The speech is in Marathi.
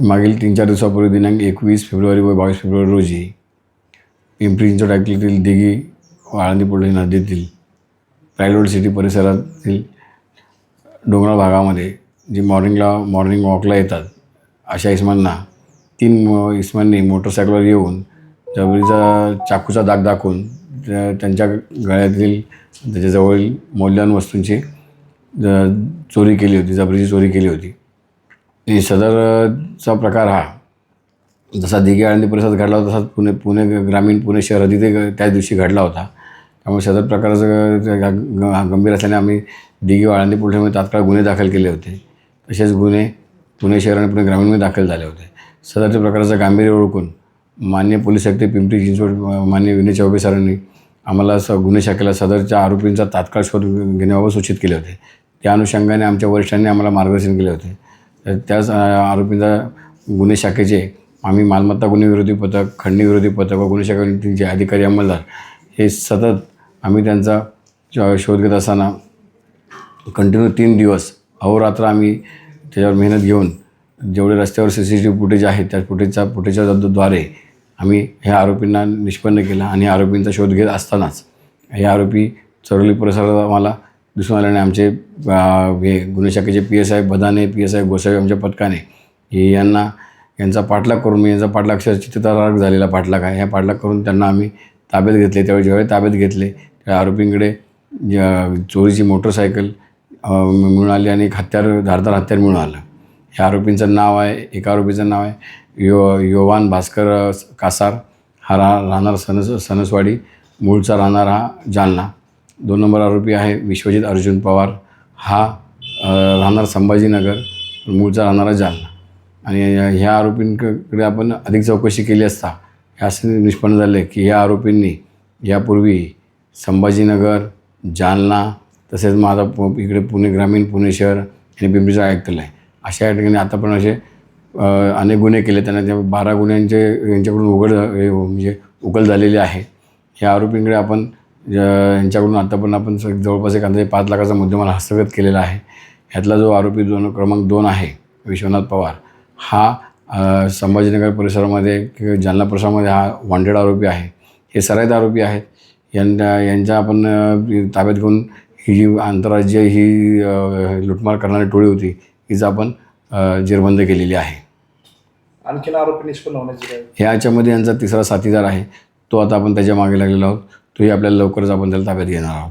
मागील तीन चार दिवसापूर्वी दिनांक एकवीस फेब्रुवारी व बावीस फेब्रुवारी रोजी पिंपरी चिंचवड टाकलीतील दिघी व आळंदी पोळी नदीतील रायलोड सिटी परिसरातील डोंगराळ भागामध्ये जी मॉर्निंगला मॉर्निंग वॉकला येतात अशा इस्मांना तीन इसमांनी इस्मांनी मोटरसायकलवर येऊन जबरीचा चाकूचा दाग दाखवून त्या- त्यांच्या गळ्यातील त्याच्याजवळील मौल्यवान वस्तूंची चोरी केली होती जबरीची चोरी केली होती. ही सदरचा प्रकार हा. जसा दिघे आळंदी परिसरात घडला होता तसाच पुणे पुणे ग्रामीण पुणे शहर तिथे त्या दिवशी घडला होता. त्यामुळे सदर प्रकाराचं ग- गंभीर असल्याने आम्ही दिघे आळंदी पोलिसांमध्ये तात्काळ गुन्हे दाखल केले होते. तसेच गुन्हे पुणे शहर आणि पुणे ग्रामीणमध्ये दाखल झाले होते. सदरच्या प्रकाराचं गांभीर्य ओळखून मान्य पोलीस आयुक्त पिंपरी चिंचवड मान्य विनय चौबे सरांनी आम्हाला स गुन्हे शाखेला सदरच्या आरोपींचा तात्काळ शोध घेण्याबाबत सूचित केले होते. त्या अनुषंगाने आमच्या वरिष्ठांनी आम्हाला मार्गदर्शन केले होते. तर त्याच आरोपींचा गुन्हे शाखेचे आम्ही मालमत्ता गुन्हेविरोधी पथक खंडणीविरोधी पथक व गुन्हे शाखेचे अधिकारी अंमलदार. हे सतत आम्ही त्यांचा शोध घेत असताना कंटिन्यू तीन दिवस अहोरात्र आम्ही त्याच्यावर मेहनत घेऊन जेवढे रस्त्यावर C C T V footage आहेत त्या फुटेजचा फुटेजच्या द्वारे आम्ही ह्या आरोपींना निष्पन्न केला आणि आरोपींचा शोध घेत असतानाच हे आरोपी चरोली परिसरात आम्हाला दिसून आल्याने आमचे हे गुन्हे शाखेचे P S I Badane P S I Gosavi आमच्या पथकाने हे यांना यांचा पाठलाग करून मी यांचा पाठलाग अक्षर झालेला पाठलाग आहे. ह्या पाठलाग करून त्यांना आम्ही ताब्यात घेतले. त्यावेळी जेव्हा ताब्यात घेतले त्या आरोपींकडे ज- चोरीची मोटरसायकल मिळून आली आणि एक हत्यार धारदार हत्यार मिळून आलं. ह्या आरोपींचं नाव आहे एका आरोपीचं नाव आहे यो योवान भास्कर कासार हा रा राहणार सनस सनसवाडी मूळचा राहणार हा जालना. दोन नंबर आरोपी आहे विश्वजित अर्जुन पवार. हा राहणार संभाजीनगर मूळचा राहणारा जालना. आणि ह्या आरोपींकडे आपण अधिक चौकशी केली असता हे असे निष्पन्न झाले की ह्या आरोपींनी यापूर्वी संभाजीनगर जालना तसेच माझा इकडे पुणे ग्रामीण पुणे शहर आणि पिंपरीचा ऐकलेलं आहे अशा या ठिकाणी आता पण असे अनेक गुन्हे केले. त्यांना त्या बारा गुन्ह्यांचे यांच्याकडून उघड म्हणजे उकल झालेली आहे. ह्या आरोपींकडे आपण यांच्याकडून आतापर्यंत आपण स- जवळपास एक अंदाजे पाच लाखाचा मुद्देमाल हस्तगत केलेला आहे. ह्यातला जो आरोपी दोन क्रमांक दोन आहे विश्वनाथ पवार हा संभाजीनगर परिसरामध्ये किंवा जालना परिसरामध्ये हा वॉन्टेड आरोपी आहे. हे सराईत आरोपी आहेत. यांच्या यांच्या आपण ताब्यात घेऊन ही जी आंतरराज्य ही लुटमार करणारी टोळी होती हिचं आपण जेरबंद केलेली आहे. आणखीन आरोपी निष्पन्न होण्याची ह्याच्यामध्ये यांचा तिसरा साथीदार आहे. तो आता आपण त्याच्यामागे लागलेलो आहोत. तोही आपल्याला लवकरच आपण त्याला ताब्यात घेणार आहोत.